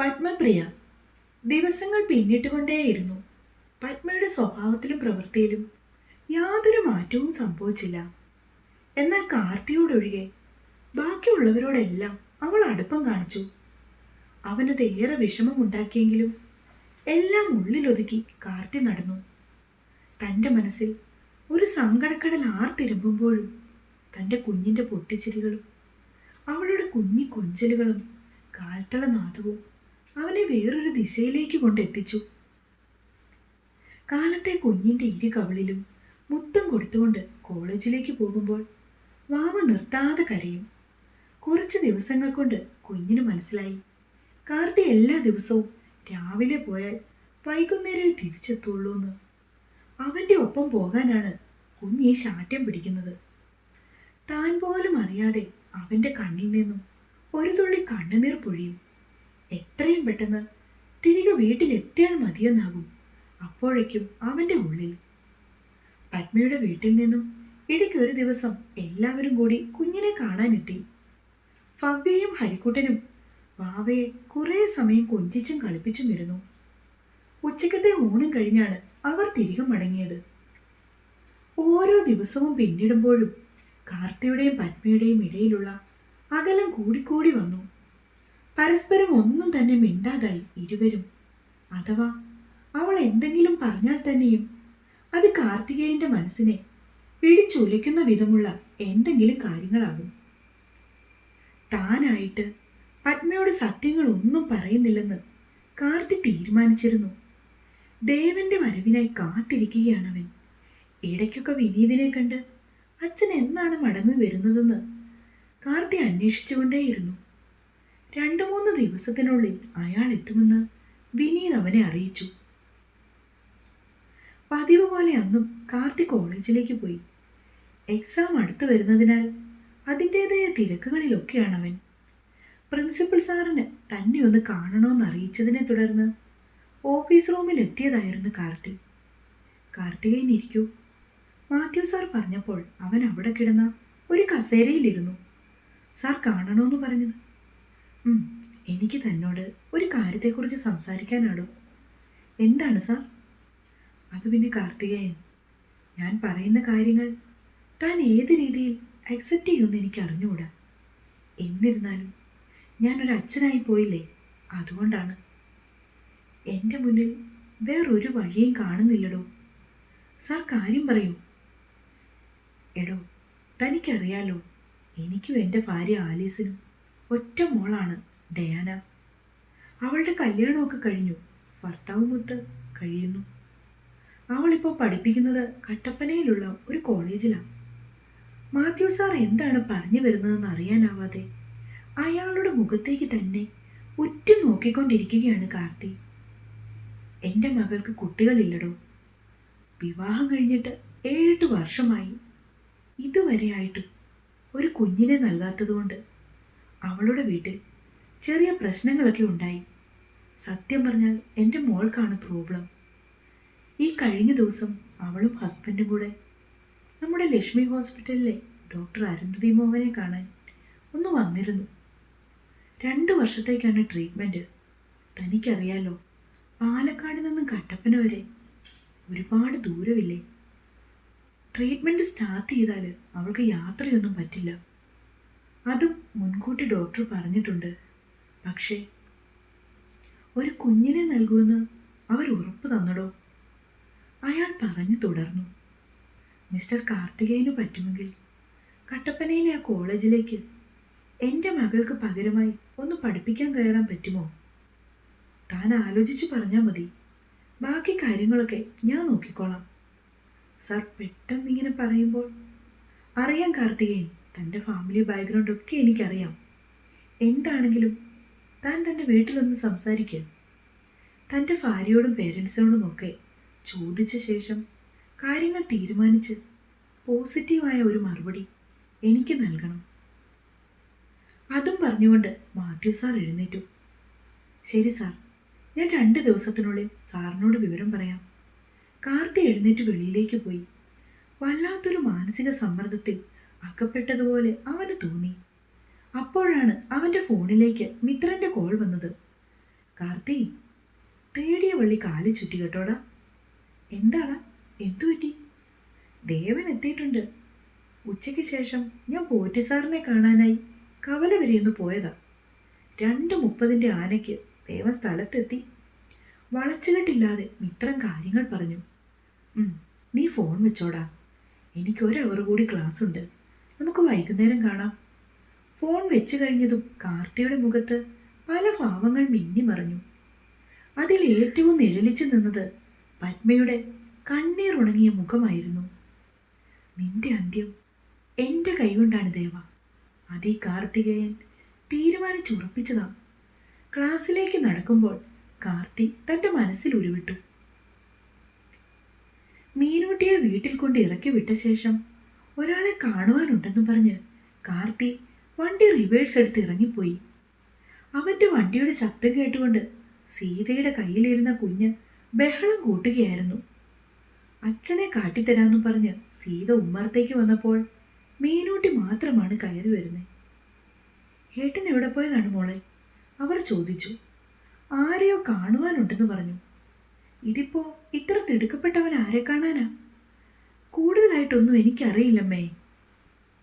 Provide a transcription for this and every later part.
പത്മപ്രിയ ദിവസങ്ങൾ പിന്നിട്ടുകൊണ്ടേയിരുന്നു. പത്മയുടെ സ്വഭാവത്തിലും പ്രവൃത്തിയിലും യാതൊരു മാറ്റവും സംഭവിച്ചില്ല. എന്നാൽ കാർത്തിയോടൊഴികെ ബാക്കിയുള്ളവരോടെല്ലാം അവൾ അടുപ്പം കാണിച്ചു. അവനത് ഏറെ വിഷമമുണ്ടാക്കിയെങ്കിലും എല്ലാം ഉള്ളിലൊതുക്കി കാർത്തി നടന്നു. തന്റെ മനസ്സിൽ ഒരു സങ്കടക്കടൽ ആർത്തിരുമ്പുമ്പോഴും തന്റെ കുഞ്ഞിന്റെ പൊട്ടിച്ചിരികളും അവളുടെ കുഞ്ഞി കൊഞ്ചലുകളും കാൽത്തളനാദവും അവനെ വേറൊരു ദിശയിലേക്ക് കൊണ്ടെത്തിച്ചു. കാലത്തെ കുഞ്ഞിന്റെ ഇരു കവളിലും മുത്തം കൊടുത്തുകൊണ്ട് കോളേജിലേക്ക് പോകുമ്പോൾ വാവ നിർത്താതെ കരയും. കുറച്ച് ദിവസങ്ങൾ കൊണ്ട് കുഞ്ഞിന് മനസ്സിലായി. കാർത്തി എല്ലാ ദിവസവും രാവിലെ പോയാൽ വൈകുന്നേരം തിരിച്ചെത്തുള്ളൂ എന്ന് അവന്റെ ഒപ്പം പോകാനാണ് കുഞ്ഞ് ശാഠ്യം പിടിക്കുന്നത്. താൻ പോലും അറിയാതെ അവന്റെ കണ്ണിൽ നിന്നും ഒരു തുള്ളി കണ്ണുനീർ പൊഴിയും. എത്രയും പെട്ടെന്ന് തിരികെ വീട്ടിലെത്തിയാൽ മതിയെന്നാകും. അപ്പോഴേക്കും അവന്റെ ഉള്ളിൽ പത്മയുടെ വീട്ടിൽ നിന്നും ഇടയ്ക്ക് ഒരു ദിവസം എല്ലാവരും കൂടി കുഞ്ഞിനെ കാണാനെത്തി. ഫവ്യയും ഹരിക്കുട്ടനും വാവയെ കുറേ സമയം കൊഞ്ചിച്ചും കളിപ്പിച്ചും ഇരുന്നു ഉച്ചക്കത്തെ ഊണും കഴിഞ്ഞാണ് അവർ തിരികെ മടങ്ങിയത്. ഓരോ ദിവസവും പിന്നിടുമ്പോഴും കാർത്തിയുടെയും പത്മയുടെയും ഇടയിലുള്ള അകലം കൂടിക്കൂടി വന്നു. പരസ്പരം ഒന്നും തന്നെ മിണ്ടാതായി ഇരുവരും. അഥവാ അവൾ എന്തെങ്കിലും പറഞ്ഞാൽ തന്നെയും അത് കാർത്തികേയന്റെ മനസ്സിനെ പിടിച്ചുലയ്ക്കുന്ന വിധമുള്ള എന്തെങ്കിലും കാര്യങ്ങളാകും. താനായിട്ട് പത്മയോട് സത്യങ്ങളൊന്നും പറയുന്നില്ലെന്ന് കാർത്തി തീരുമാനിച്ചിരുന്നു. ദേവന്റെ വരവിനായി കാത്തിരിക്കുകയാണ് അവൻ ഇടയ്ക്കൊക്കെ വിനീതിനെ കണ്ട് അച്ഛൻ എന്നാണ് മടങ്ങി വരുന്നതെന്ന് കാർത്തി അന്വേഷിച്ചുകൊണ്ടേയിരുന്നു. രണ്ടു മൂന്ന് ദിവസത്തിനുള്ളിൽ അയാൾ എത്തുമെന്ന് വിനീത് അവനെ അറിയിച്ചു. പതിവ് പോലെ അന്നും കാർത്തി കോളേജിലേക്ക് പോയി. എക്സാം അടുത്തു വരുന്നതിനാൽ അതിന്റെതായ തിരക്കുകളിലൊക്കെയാണ് അവൻ പ്രിൻസിപ്പൽ സാറിന് തന്നെ ഒന്ന് കാണണമെന്ന് അറിയിച്ചതിനെ തുടർന്ന് ഓഫീസ് റൂമിൽ എത്തിയതായിരുന്നു കാർത്തി. കാർത്തികയിനിരിക്കൂ മാത്യു സാർ പറഞ്ഞപ്പോൾ അവൻ അവിടെ കിടന്ന ഒരു കസേരയിലിരുന്നു. സാർ കാണണമെന്ന് പറഞ്ഞത് "ഉം, എനിക്ക് തന്നോട് ഒരു കാര്യത്തെക്കുറിച്ച് സംസാരിക്കാനാണോ? എന്താണ് സാർ? അത് പിന്നെ കാർത്തികേയൻ ഞാൻ പറയുന്ന കാര്യങ്ങൾ താൻ ഏത് രീതിയിൽ അക്സെപ്റ്റ് ചെയ്യുമെന്ന് എനിക്ക് അറിഞ്ഞുകൂടാ എന്നിരുന്നാലും ഞാനൊരു അച്ഛനായി പോയില്ലേ? അതുകൊണ്ടാണ്. എന്റെ മുന്നിൽ വേറൊരു വഴിയും കാണുന്നില്ലടോ. സാർ കാര്യം പറയൂ. എടോ തനിക്കറിയാലോ എനിക്കും എന്റെ ഭാര്യ ആലീസിനും ഒറ്റ മോളാണ് ഡയാന. അവളുടെ കല്യാണമൊക്കെ കഴിഞ്ഞു. ഭർത്താവുമൊത്ത് കഴിയുന്നു. അവളിപ്പോൾ പഠിപ്പിക്കുന്നത് കട്ടപ്പനയിലുള്ള ഒരു കോളേജിലാണ് മാത്യു സാർ എന്താണ് പറഞ്ഞു വരുന്നതെന്ന് അറിയാനാവാതെ അയാളുടെ മുഖത്തേക്ക് തന്നെ ഉറ്റു നോക്കിക്കൊണ്ടിരിക്കുകയാണ് കാർത്തി. എന്റെ മകൾക്ക് കുട്ടികളില്ലടോ. വിവാഹം കഴിഞ്ഞിട്ട് ഏഴെട്ട് വർഷമായി. ഇതുവരെയായിട്ടും ഒരു കുഞ്ഞിനെ നൽകാത്തതുകൊണ്ട് അവളുടെ വീട്ടിൽ ചെറിയ പ്രശ്നങ്ങളൊക്കെ ഉണ്ടായി. സത്യം പറഞ്ഞാൽ എന്റെ മോൾക്കാണ് പ്രോബ്ലം ഈ കഴിഞ്ഞ ദിവസം അവളും ഹസ്ബൻഡും കൂടെ നമ്മുടെ ലക്ഷ്മി ഹോസ്പിറ്റലിലെ ഡോക്ടർ അരുന്ധതി മോഹനെ കാണാൻ ഒന്ന് വന്നിരുന്നു. രണ്ട് വർഷത്തേക്കാണ് ട്രീറ്റ്മെന്റ് തനിക്കറിയാലോ പാലക്കാട് നിന്നും കട്ടപ്പന വരെ ഒരുപാട് ദൂരമില്ലേ? ട്രീറ്റ്മെന്റ് സ്റ്റാർട്ട് ചെയ്താൽ അവൾക്ക് യാത്രയൊന്നും പറ്റില്ല. അതും മുൻകൂട്ടി ഡോക്ടർ പറഞ്ഞിട്ടുണ്ട്. പക്ഷേ ഒരു കുഞ്ഞിനെ നൽകുമെന്ന് അവർ ഉറപ്പ് തന്നടോ? അയാൾ പറഞ്ഞു തുടർന്നു. മിസ്റ്റർ കാർത്തികേയന് പറ്റുമെങ്കിൽ കട്ടപ്പനയിലെ ആ കോളേജിലേക്ക് എന്റെ മകൾക്ക് പകരമായി ഒന്ന് പഠിപ്പിക്കാൻ കയറാൻ പറ്റുമോ? താൻ ആലോചിച്ച് പറഞ്ഞാൽ മതി. ബാക്കി കാര്യങ്ങളൊക്കെ ഞാൻ നോക്കിക്കോളാം. സാർ പെട്ടെന്നിങ്ങനെ പറയുമ്പോൾ അറിയാം കാർത്തികേയൻ തന്റെ ഫാമിലി ബാക്ക്ഗ്രൗണ്ട് ഒക്കെ എനിക്കറിയാം. എന്താണെങ്കിലും താൻ തന്റെ വീട്ടിലൊന്ന് സംസാരിക്കുക തന്റെ ഭാര്യയോടും പേരൻസിനോടും ഒക്കെ ചോദിച്ച ശേഷം കാര്യങ്ങൾ തീരുമാനിച്ച് പോസിറ്റീവായ ഒരു മറുപടി എനിക്ക് നൽകണം. അതും പറഞ്ഞുകൊണ്ട് മാത്യു സാർ എഴുന്നേറ്റു. ശരി സാർ ഞാൻ രണ്ട് ദിവസത്തിനുള്ളിൽ സാറിനോട് വിവരം പറയാം. കാർത്തി എഴുന്നേറ്റ് വെളിയിലേക്ക് പോയി. വല്ലാത്തൊരു മാനസിക സമ്മർദ്ദത്തിൽ അകപ്പെട്ടതുപോലെ അവന് തോന്നി. അപ്പോഴാണ് അവന്റെ ഫോണിലേക്ക് മിത്രന്റെ കോൾ വന്നത്. കാർത്തി തേടിയ വള്ളി കാലി ചുറ്റി കേട്ടോടാ. എന്താടാ എന്തു പറ്റി? ദേവൻ എത്തിയിട്ടുണ്ട്. ഉച്ചയ്ക്ക് ശേഷം ഞാൻ പോറ്റി സാറിനെ കാണാനായി കവല വരെ ഒന്ന് പോയതാ. രണ്ട് മുപ്പതിന്റെ ആനയ്ക്ക് ദേവൻ സ്ഥലത്തെത്തി. വളച്ചുകെട്ടില്ലാതെ മിത്രം കാര്യങ്ങൾ പറഞ്ഞു. നീ ഫോൺ വെച്ചോടാ. എനിക്കൊരവർ കൂടി ക്ലാസ് ഉണ്ട് നമുക്ക് വൈകുന്നേരം കാണാം. ഫോൺ വെച്ചു കഴിഞ്ഞതും കാർത്തിയുടെ മുഖത്ത് പല ഭാവങ്ങൾ മിന്നിമറഞ്ഞു അതിൽ ഏറ്റവും നിഴലിച്ചു നിന്നത് പത്മയുടെ കണ്ണീറുണങ്ങിയ മുഖമായിരുന്നു. നിന്റെ അന്ത്യം എന്റെ കൈകൊണ്ടാണ് ദേവ. അതീ കാർത്തികേയൻ തീരുമാനിച്ചുറപ്പിച്ചതാ. ക്ലാസ്സിലേക്ക് നടക്കുമ്പോൾ കാർത്തി തന്റെ മനസ്സിൽ ഉരുവിട്ടു. മീനൂട്ടിയെ വീട്ടിൽ കൊണ്ട് ഇറക്കി വിട്ട ശേഷം ഒരാളെ കാണുവാനുണ്ടെന്നും പറഞ്ഞ് കാർത്തി വണ്ടി റിവേഴ്സ് എടുത്ത് ഇറങ്ങിപ്പോയി. അവന്റെ വണ്ടിയുടെ ശബ്ദം കേട്ടുകൊണ്ട് സീതയുടെ കയ്യിലിരുന്ന കുഞ്ഞ് ബഹളം കൂട്ടുകയായിരുന്നു. അച്ഛനെ കാട്ടിത്തരാമെന്നും പറഞ്ഞ് സീത ഉമ്മറത്തേക്ക് വന്നപ്പോൾ മീനൂട്ടി മാത്രമാണ് കയറി വരുന്നത് ഏട്ടൻ എവിടെ പോയതാണ് മോളെ? അവർ ചോദിച്ചു. ആരെയോ കാണുവാനുണ്ടെന്ന് പറഞ്ഞു. ഇതിപ്പോ ഇത്ര തിടുക്കപ്പെട്ടവൻ ആരെ കാണാനാ? കൂടുതലായിട്ടൊന്നും എനിക്കറിയില്ലമ്മേ.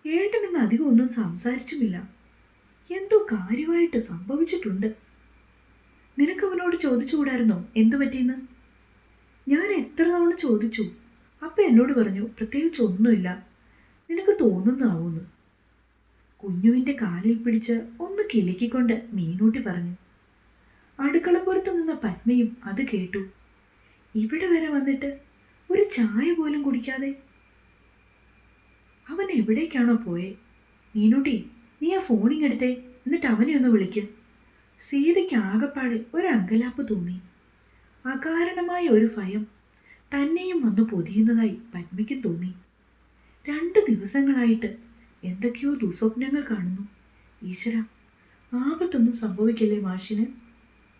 ഏട്ടൻ ഇന്ന് അധികം ഒന്നും സംസാരിച്ചുമില്ല. എന്തോ കാര്യമായിട്ട് സംഭവിച്ചിട്ടുണ്ട്. നിനക്ക് അവനോട് ചോദിച്ചുകൂടായിരുന്നോ? എന്തു പറ്റിയെന്ന്? ഞാൻ എത്ര തവണ ചോദിച്ചു. അപ്പം എന്നോട് പറഞ്ഞു പ്രത്യേകിച്ച് ഒന്നുമില്ല. നിനക്ക് തോന്നുന്നതാവൂന്ന്. കുഞ്ഞുവിന്റെ കാലിൽ പിടിച്ച് ഒന്ന് കിലുക്കിക്കൊണ്ട് മീനൂട്ടി പറഞ്ഞു. അടുക്കളപ്പുറത്ത് നിന്ന പത്മയും അത് കേട്ടു. ഇവിടെ വരെ വന്നിട്ട് ഒരു ചായ പോലും കുടിക്കാതെ. അവൻ എവിടേക്കാണോ പോയേ? മീനുട്ടി നീ ആ ഫോണിങ് എടുത്തേ എന്നിട്ട് അവനെ ഒന്ന് വിളിക്ക്. സീതയ്ക്ക് ആകപ്പാടെ ഒരു അങ്കലാപ്പ് തോന്നി. അകാരണമായ ഒരു ഭയം തന്നെയും വന്നു പൊതിയുന്നതായി പത്മയ്ക്ക് തോന്നി. രണ്ട് ദിവസങ്ങളായിട്ട് എന്തൊക്കെയോ ദുസ്വപ്നങ്ങൾ കാണുന്നു. ഈശ്വര ആപത്തൊന്നും സംഭവിക്കല്ലേ മാഷിന്?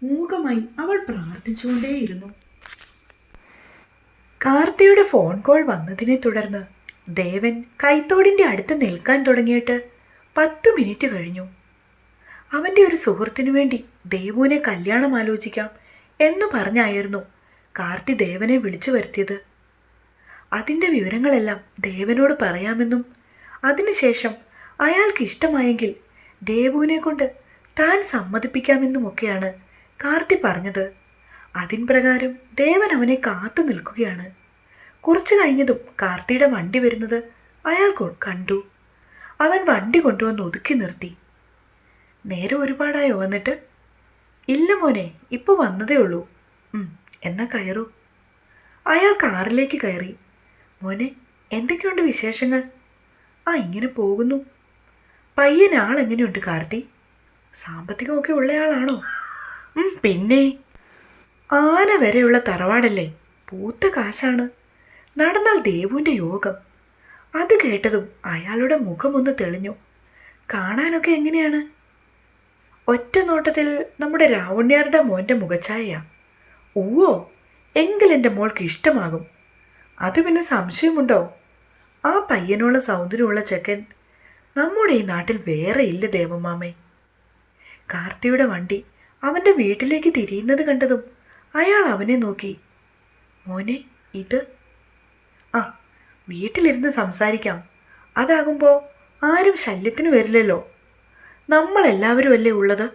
മൂകമായി അവൾ പ്രാർത്ഥിച്ചുകൊണ്ടേയിരുന്നു. കാർത്തിയുടെ ഫോൺ കോൾ വന്നതിനെ തുടർന്ന് ദേവൻ കൈത്തോടിന്റെ അടുത്ത് നിൽക്കാൻ തുടങ്ങിയിട്ട് പത്ത് മിനിറ്റ് കഴിഞ്ഞു. അവന്റെ ഒരു സുഹൃത്തിനു വേണ്ടി ദേവുവിനെ കല്യാണം ആലോചിക്കാം എന്ന് പറഞ്ഞായിരുന്നു കാർത്തി ദേവനെ വിളിച്ചു വരുത്തിയത്. അതിന്റെ വിവരങ്ങളെല്ലാം ദേവനോട് പറയാമെന്നും അതിനുശേഷം അയാൾക്ക് ഇഷ്ടമായെങ്കിൽ ദേവുവിനെ കൊണ്ട് താൻ സമ്മതിപ്പിക്കാമെന്നുമൊക്കെയാണ് കാർത്തി പറഞ്ഞത്. അതിൻ പ്രകാരം ദേവൻ അവനെ കാത്തു നിൽക്കുകയാണ്. കുറച്ചു കഴിഞ്ഞതും കാർത്തിയുടെ വണ്ടി വരുന്നത് അയാൾ കണ്ടു. അവൻ വണ്ടി കൊണ്ടുവന്ന് ഒതുക്കി നിർത്തി. നേരെ ഒരുപാടായോ വന്നിട്ട്? ഇല്ല മോനെ ഇപ്പോൾ വന്നതേ ഉള്ളൂ. എന്നാ കയറൂ. അയാൾ കാറിലേക്ക് കയറി. മോനെ എന്തൊക്കെയുണ്ട് വിശേഷങ്ങൾ? ആ ഇങ്ങനെ പോകുന്നു. പയ്യൻ ആളെങ്ങനെയുണ്ട് കാർത്തി? സാമ്പത്തികമൊക്കെ ഉള്ളയാളാണോ പിന്നെ ആന വരെയുള്ള തറവാടല്ലേ? പൂത്ത കാശാണ്. നടന്നാൽ ദേവുവിന്റെ യോഗം. അത് കേട്ടതും അയാളുടെ മുഖമൊന്ന് തെളിഞ്ഞു. കാണാനൊക്കെ എങ്ങനെയാണ്? ഒറ്റ നോട്ടത്തിൽ നമ്മുടെ രാവണ്യാരുടെ മോന്റെ മുഖഛായയാ. ഊവോ എങ്കിൽ എന്റെ മോൾക്ക് ഇഷ്ടമാകും. അത് പിന്നെ സംശയമുണ്ടോ? ആ പയ്യനുള്ള സൗന്ദര്യമുള്ള ചെക്കൻ നമ്മുടെ ഈ നാട്ടിൽ വേറെ ഇല്ല ദേവമാമേ കാർത്തിയുടെ വണ്ടി അവന്റെ വീട്ടിലേക്ക് തിരിയുന്നത് കണ്ടതും അയാൾ അവനെ നോക്കി. മോനെ ഇത്? ആ വീട്ടിലിരുന്ന് സംസാരിക്കാം. അതാകുമ്പോൾ ആരും ശല്യത്തിന് വരില്ലല്ലോ. നമ്മളെല്ലാവരും അല്ലേ ഉള്ളത്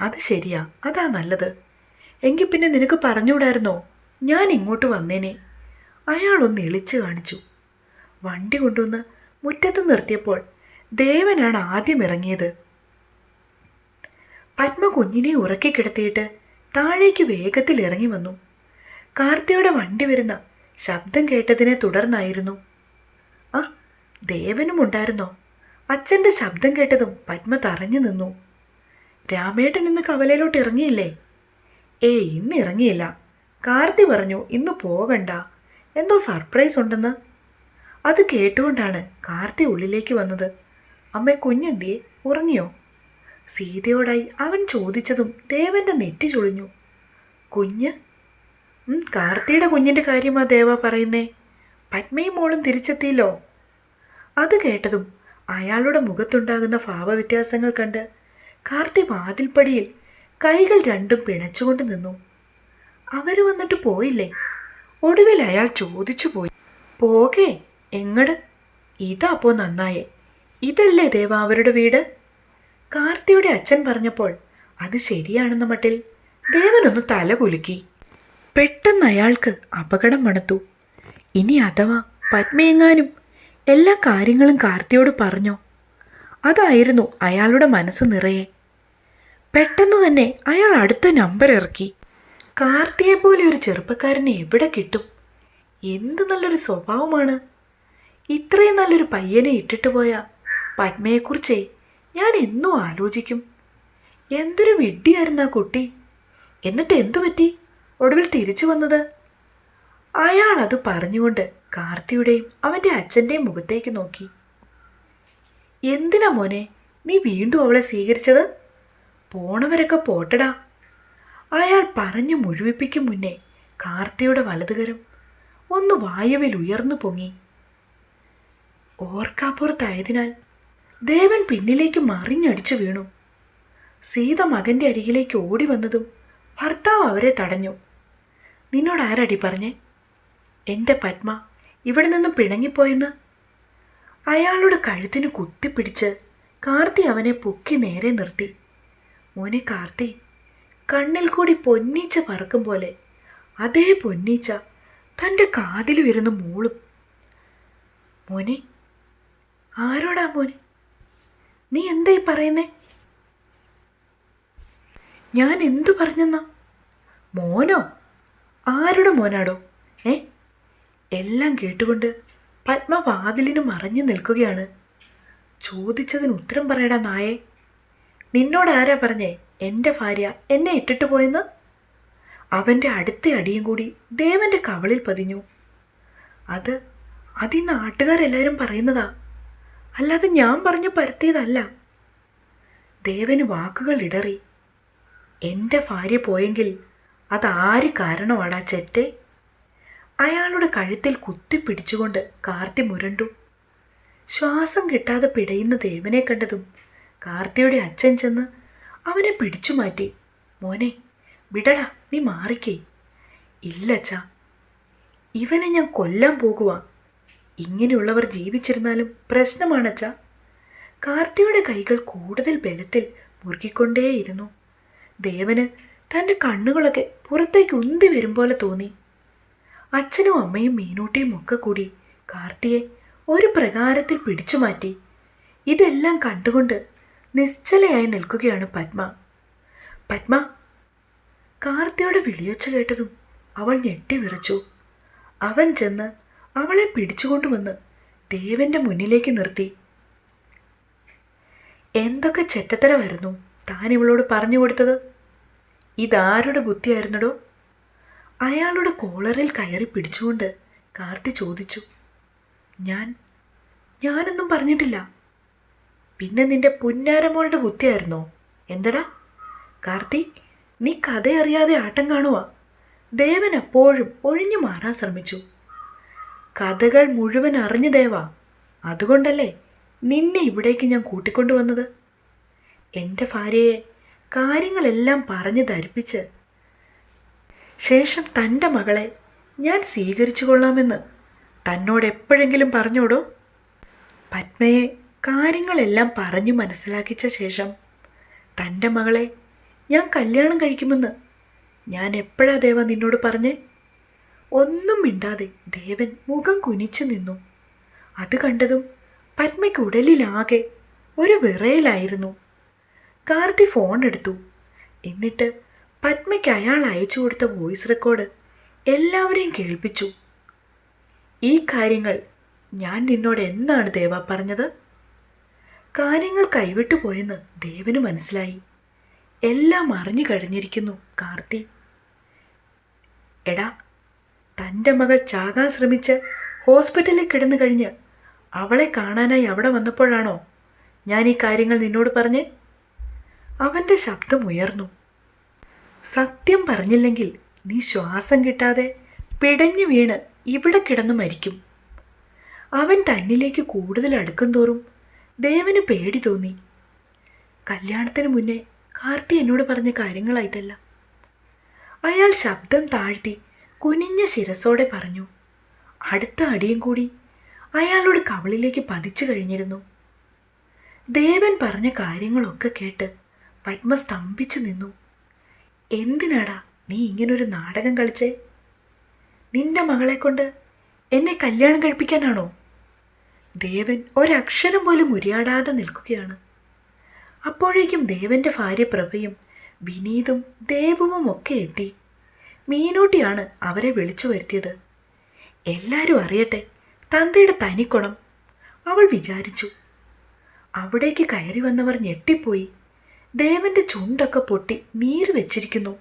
അത് ശരിയാ. അതാ നല്ലത്. എങ്കിൽ പിന്നെ നിനക്ക് പറഞ്ഞുകൂടായിരുന്നോ? ഞാൻ ഇങ്ങോട്ട് വന്നേനെ. അയാളൊന്ന് ഇളിച്ചു കാണിച്ചു. വണ്ടി കൊണ്ടുവന്ന് മുറ്റത്ത് നിർത്തിയപ്പോൾ ദേവനാണ് ആദ്യം ഇറങ്ങിയത്. പത്മ കുഞ്ഞിനെ ഉറക്കി കിടത്തിയിട്ട് താഴേക്ക് വേഗത്തിൽ ഇറങ്ങി വന്നു. കാർത്തിയുടെ വണ്ടി വരുന്ന ശബ്ദം കേട്ടതിനെ തുടർന്നായിരുന്നു. ആ ദേവനും ഉണ്ടായിരുന്നോ? അച്ഛന്റെ ശബ്ദം കേട്ടതും പത്മ തറഞ്ഞു നിന്നു. രാമേട്ടൻ ഇന്ന് കവലയിലോട്ട് ഇറങ്ങിയില്ലേ? ഏ ഇന്ന് ഇറങ്ങിയില്ല. കാർത്തി പറഞ്ഞു ഇന്ന് പോകണ്ട എന്തോ സർപ്രൈസ് ഉണ്ടെന്ന്. അത് കേട്ടുകൊണ്ടാണ് കാർത്തി ഉള്ളിലേക്ക് വന്നത്. അമ്മ കുഞ്ഞെന്തിയെ ഉറങ്ങിയോ? സീതയോടായി അവൻ ചോദിച്ചതും ദേവന്റെ നെറ്റി ചുളിഞ്ഞു. കുഞ്ഞ്? കാർത്തിയുടെ കുഞ്ഞിന്റെ കാര്യമാ ദേവ പറയുന്നേ. പത്മയും മോളും തിരിച്ചെത്തിയില്ലോ. അത് കേട്ടതും അയാളുടെ മുഖത്തുണ്ടാകുന്ന ഭാവവ്യത്യാസങ്ങൾ കണ്ട് കാർത്തി വാതിൽപ്പടിയിൽ കൈകൾ രണ്ടും പിണച്ചുകൊണ്ട് നിന്നു. അവർ വന്നിട്ട് പോയില്ലേ? ഒടുവിൽ അയാൾ ചോദിച്ചു പോയി. പോകേ എങ്ങട്? ഇതാ പോ നന്നായേ. ഇതല്ലേ ദേവ അവരുടെ വീട്? കാർത്തിയുടെ അച്ഛൻ പറഞ്ഞപ്പോൾ അത് ശരിയാണെന്ന മട്ടിൽ ദേവനൊന്ന് തല കുലുക്കി. പെട്ടെന്ന് അയാൾക്ക് അപകടം മണത്തു. ഇനി അഥവാ പത്മയെങ്ങാനും എല്ലാ കാര്യങ്ങളും കാർത്തിയോട് പറഞ്ഞോ? അതായിരുന്നു അയാളുടെ മനസ്സ് നിറയെ. പെട്ടെന്ന് തന്നെ അയാൾ അടുത്ത നമ്പർ ഇറക്കി. കാർത്തിയെ പോലെ ഒരു ചെറുപ്പക്കാരനെ എവിടെ കിട്ടും? എന്ത് നല്ലൊരു സ്വഭാവമാണ്. ഇത്രയും നല്ലൊരു പയ്യനെ ഇട്ടിട്ട് പോയ പത്മയെക്കുറിച്ചേ ഞാൻ എന്നും ആലോചിക്കും. എന്തൊരു വിഡ്ഢിയായിരുന്നു ആ കുട്ടി. എന്നിട്ട് എന്തു പറ്റി? ഒടുവിൽ തിരിച്ചു വന്നത്. അയാൾ അത് പറഞ്ഞുകൊണ്ട് കാർത്തിയുടെയും അവന്റെ അച്ഛന്റെയും മുഖത്തേക്ക് നോക്കി. എന്തിനാ മോനെ നീ വീണ്ടും അവളെ സ്വീകരിച്ചത്? പോണവരൊക്കെ പോട്ടടാ. അയാൾ പറഞ്ഞു മുഴുവിപ്പിക്കും മുന്നേ കാർത്തിയുടെ വലതുകരം ഒന്ന് വായുവിൽ ഉയർന്നു പൊങ്ങി. ഓർക്കാപ്പുറത്തായതിനാൽ ദേവൻ പിന്നിലേക്ക് മറിഞ്ഞടിച്ചു വീണു. സീത മകന്റെ അരികിലേക്ക് ഓടി വന്നതും ഭർത്താവ് അവരെ തടഞ്ഞു. നിന്നോട് ആരടി പറഞ്ഞേ? എന്റെ പത്മ ഇവിടെ നിന്നും പിണങ്ങിപ്പോയെന്ന്? അയാളുടെ കഴുത്തിന് കുത്തിപ്പിടിച്ച് കാർത്തി അവനെ പൊക്കി നേരെ നിർത്തി. മോനെ കാർത്തി കണ്ണിൽ കൂടി പൊന്നീച്ച പറക്കും പോലെ അതേ പൊന്നീച്ച തന്റെ കാതിൽ വരുന്ന മൂളും. മോനെ ആരോടാ മോനെ? നീ എന്തായി പറയുന്നേ? ഞാൻ എന്തു പറഞ്ഞെന്നാ? മോനോ? ആരുടെ മോനാടോ? ഏ? എല്ലാം കേട്ടുകൊണ്ട് പത്മ വാതിലിന് മറഞ്ഞു നിൽക്കുകയാണ്. ചോദിച്ചതിന് ഉത്തരം പറയടാ നായേ. നിന്നോട് ആരാ പറഞ്ഞേ? എന്റെ ഭാര്യ എന്നെ ഇട്ടിട്ട് പോയെന്ന്? അവന്റെ അടുത്ത അടിയും കൂടി ദേവന്റെ കവളിൽ പതിഞ്ഞു. അത് അത് ഈ നാട്ടുകാരെല്ലാവരും പറയുന്നതാ. അല്ലാതെ ഞാൻ പറഞ്ഞു പരത്തിയതല്ല. ദേവന് വാക്കുകൾ ഇടറി. എന്റെ ഭാര്യ പോയെങ്കിൽ അതാര് കാരണമാടാ ചെറ്റെ? അയാളുടെ കഴുത്തിൽ കുത്തിപ്പിടിച്ചുകൊണ്ട് കാർത്തി മുരണ്ടു. ശ്വാസം കിട്ടാതെ പിടയുന്ന ദേവനെ കണ്ടതും കാർത്തിയുടെ അച്ഛൻ ചെന്ന് അവനെ പിടിച്ചു മാറ്റി. മോനെ വിടടാ നീ മാറിക്കേ. ഇല്ലച്ചാ ഇവനെ ഞാൻ കൊല്ലാൻ പോകുവാ. ഇങ്ങനെയുള്ളവർ ജീവിച്ചിരുന്നാലും പ്രശ്നമാണച്ച. കാർത്തിയുടെ കൈകൾ കൂടുതൽ ബലത്തിൽ മുറുകിക്കൊണ്ടേയിരുന്നു. ദേവന് തന്റെ കണ്ണുകളൊക്കെ പുറത്തേക്ക് ഉന്തി വരും പോലെ തോന്നി. അച്ഛനും അമ്മയും മീനൂട്ടിയും ഒക്കെ കൂടി കാർത്തിയെ ഒരു പ്രകാരത്തിൽ പിടിച്ചു മാറ്റി. ഇതെല്ലാം കണ്ടുകൊണ്ട് നിശ്ചലയായി നിൽക്കുകയാണ് പത്മ. പത്മ കാർത്തിയുടെ വിളിയൊച്ച കേട്ടതും അവൾ ഞെട്ടി വിറച്ചു. അവൻ ചെന്ന് അവളെ പിടിച്ചുകൊണ്ടുവന്ന് ദേവന്റെ മുന്നിലേക്ക് നിർത്തി. എന്തൊക്കെ ചെറ്റത്തരമായിരുന്നു താൻ ഇവളോട് പറഞ്ഞു കൊടുത്തത്? ഇതാരുടെ ബുദ്ധിയായിരുന്നടോ? അയാളുടെ കോളറിൽ കയറി പിടിച്ചുകൊണ്ട് കാർത്തി ചോദിച്ചു. ഞാൻ ഞാനൊന്നും പറഞ്ഞിട്ടില്ല. പിന്നെ നിന്റെ പുന്നാരമോളുടെ ബുദ്ധിയായിരുന്നോ? എന്തടാ? കാർത്തി നീ കഥയറിയാതെ ആട്ടം കാണുവാ. ദേവൻ എപ്പോഴും ഒഴിഞ്ഞു മാറാൻ ശ്രമിച്ചു. കഥകൾ മുഴുവൻ അറിഞ്ഞു ദേവാ. അതുകൊണ്ടല്ലേ നിന്നെ ഇവിടേക്ക് ഞാൻ കൂട്ടിക്കൊണ്ടുവന്നത് എന്റെ ഭാര്യയെ കാര്യങ്ങളെല്ലാം പറഞ്ഞു ധരിപ്പിച്ച് ശേഷം തന്റെ മകളെ ഞാൻ സ്വീകരിച്ചു കൊള്ളാമെന്ന് തന്നോട് എപ്പോഴെങ്കിലും പറഞ്ഞോടോ? പത്മയെ കാര്യങ്ങളെല്ലാം പറഞ്ഞു മനസ്സിലാക്കിച്ച ശേഷം തന്റെ മകളെ ഞാൻ കല്യാണം കഴിക്കുമെന്ന് ഞാൻ എപ്പോഴാ ദേവ നിന്നോട് പറഞ്ഞേ? ഒന്നും മിണ്ടാതെ ദേവൻ മുഖം കുനിച്ചു നിന്നു. അത് കണ്ടതും പത്മയ്ക്ക് ഉടലിലാകെ ഒരു വിറയലായിരുന്നു. കാർത്തി ഫോൺ എടുത്തു. എന്നിട്ട് പത്മയ്ക്ക് അയാൾ അയച്ചു കൊടുത്ത വോയിസ് റെക്കോർഡ് എല്ലാവരെയും കേൾപ്പിച്ചു. ഈ കാര്യങ്ങൾ ഞാൻ നിന്നോട് എന്താണ് ദേവ പറഞ്ഞത്? കാര്യങ്ങൾ കൈവിട്ടു പോയെന്ന് ദേവന് മനസ്സിലായി. എല്ലാം അറിഞ്ഞു കഴിഞ്ഞിരിക്കുന്നു കാർത്തി. എടാ തന്റെ മകൾ ചാകാൻ ശ്രമിച്ച് ഹോസ്പിറ്റലിൽ കിടന്നു കഴിഞ്ഞ് അവളെ കാണാനായി അവിടെ വന്നപ്പോഴാണോ ഞാൻ ഈ കാര്യങ്ങൾ നിന്നോട് പറഞ്ഞ്? അവന്റെ ശബ്ദം ഉയർന്നു. സത്യം പറഞ്ഞില്ലെങ്കിൽ നീ ശ്വാസം കിട്ടാതെ പിടഞ്ഞു വീണ് ഇവിടെ കിടന്നു മരിക്കും. അവൻ തന്നിലേക്ക് കൂടുതൽ അടുക്കും തോറും ദേവന് പേടി തോന്നി. കല്യാണത്തിന് മുന്നേ കാർത്തി എന്നോട് പറഞ്ഞ കാര്യങ്ങളായിട്ടല്ല അയാൾ ശബ്ദം താഴ്ത്തി കുനിഞ്ഞ ശിരസോടെ പറഞ്ഞു അടുത്ത അടിയും കൂടി. അയാളുടെ കവളിലേക്ക് പതിച്ചു കഴിഞ്ഞിരുന്നു. ദേവൻ പറഞ്ഞ കാര്യങ്ങളൊക്കെ കേട്ട് പത്മ സ്തംഭിച്ചു നിന്നു. എന്തിനാടാ നീ ഇങ്ങനൊരു നാടകം കളിച്ചേ? നിന്റെ മകളെ കൊണ്ട് എന്നെ കല്യാണം കഴിപ്പിക്കാനാണോ? ദേവൻ ഒരക്ഷരം പോലും ഉരിയാടാതെ നിൽക്കുകയാണ്. അപ്പോഴേക്കും ദേവന്റെ ഭാര്യ പ്രഭയും വിനീതും ദേവവും ഒക്കെ എത്തി. മീനൂട്ടിയാണ് അവരെ വിളിച്ചു വരുത്തിയത്. എല്ലാവരും അറിയട്ടെ തന്തയുടെ തനിക്കുണം. അവൾ വിചാരിച്ചു. അവിടേക്ക് കയറി വന്നവർ ഞെട്ടിപ്പോയി. ദേവന്റെ ചുണ്ടൊക്കെ പൊട്ടി നീര് വെച്ചിരിക്കുന്നു.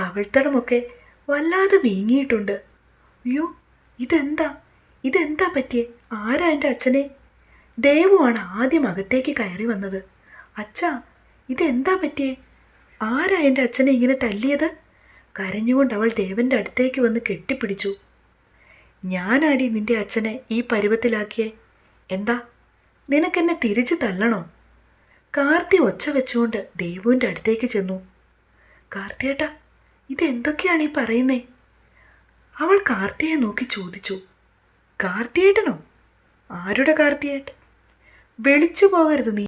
കവിൾത്തടമൊക്കെ വല്ലാതെ വീങ്ങിയിട്ടുണ്ട്. അയ്യോ ഇതെന്താ? ഇതെന്താ പറ്റിയേ? ആരാ എന്റെ അച്ഛനെ? ദേവുവാണ് ആദ്യം അകത്തേക്ക് കയറി വന്നത്. അച്ഛാ ഇതെന്താ പറ്റിയേ? ആരാ എന്റെ അച്ഛനെ ഇങ്ങനെ തല്ലിയത്? കരഞ്ഞുകൊണ്ട് അവൾ ദേവന്റെ അടുത്തേക്ക് വന്ന് കെട്ടിപ്പിടിച്ചു. ഞാനാടി നിന്റെ അച്ഛനെ ഈ പരുവത്തിലാക്കിയേ. എന്താ? നിനക്കെന്നെ തിരിച്ചു തല്ലണോ? കാർത്തി ഒച്ച വെച്ചുകൊണ്ട് ദേവുവിന്റെ അടുത്തേക്ക് ചെന്നു. കാർത്തിയേട്ടാ ഇതെന്തൊക്കെയാണ് ഈ പറയുന്നേ? അവൾ കാർത്തിയെ നോക്കി ചോദിച്ചു. കാർത്തിയേട്ടനോ? ആരുടെ കാർത്തിയേട്ടൻ? വിളിച്ചു പോകരുത് നീ.